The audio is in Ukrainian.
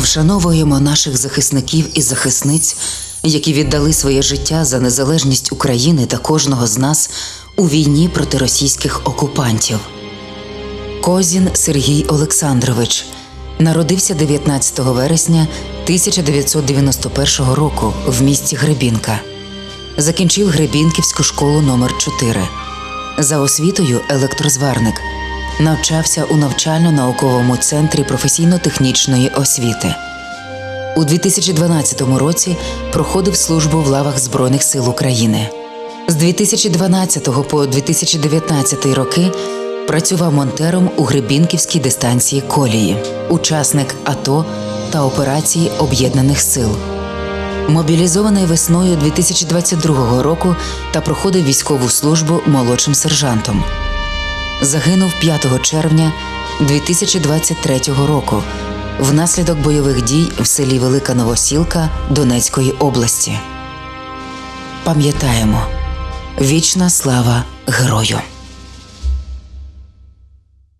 Вшановуємо наших захисників і захисниць, які віддали своє життя за незалежність України та кожного з нас у війні проти російських окупантів. Козін Сергій Олександрович народився 19 вересня 1991 року в місті Гребінка. Закінчив Гребінківську школу номер 4 За освітою електрозварник. Навчався у навчально-науковому центрі професійно-технічної освіти. У 2012 році проходив службу в лавах Збройних сил України. З 2012 по 2019 роки працював монтером у Гребінківській дистанції колії, учасник АТО та операції Об'єднаних сил. Мобілізований весною 2022 року та проходив військову службу молодшим сержантом. Загинув 5 червня 2023 року внаслідок бойових дій в селі Велика Новосілка Донецької області. Пам'ятаємо вічна слава герою!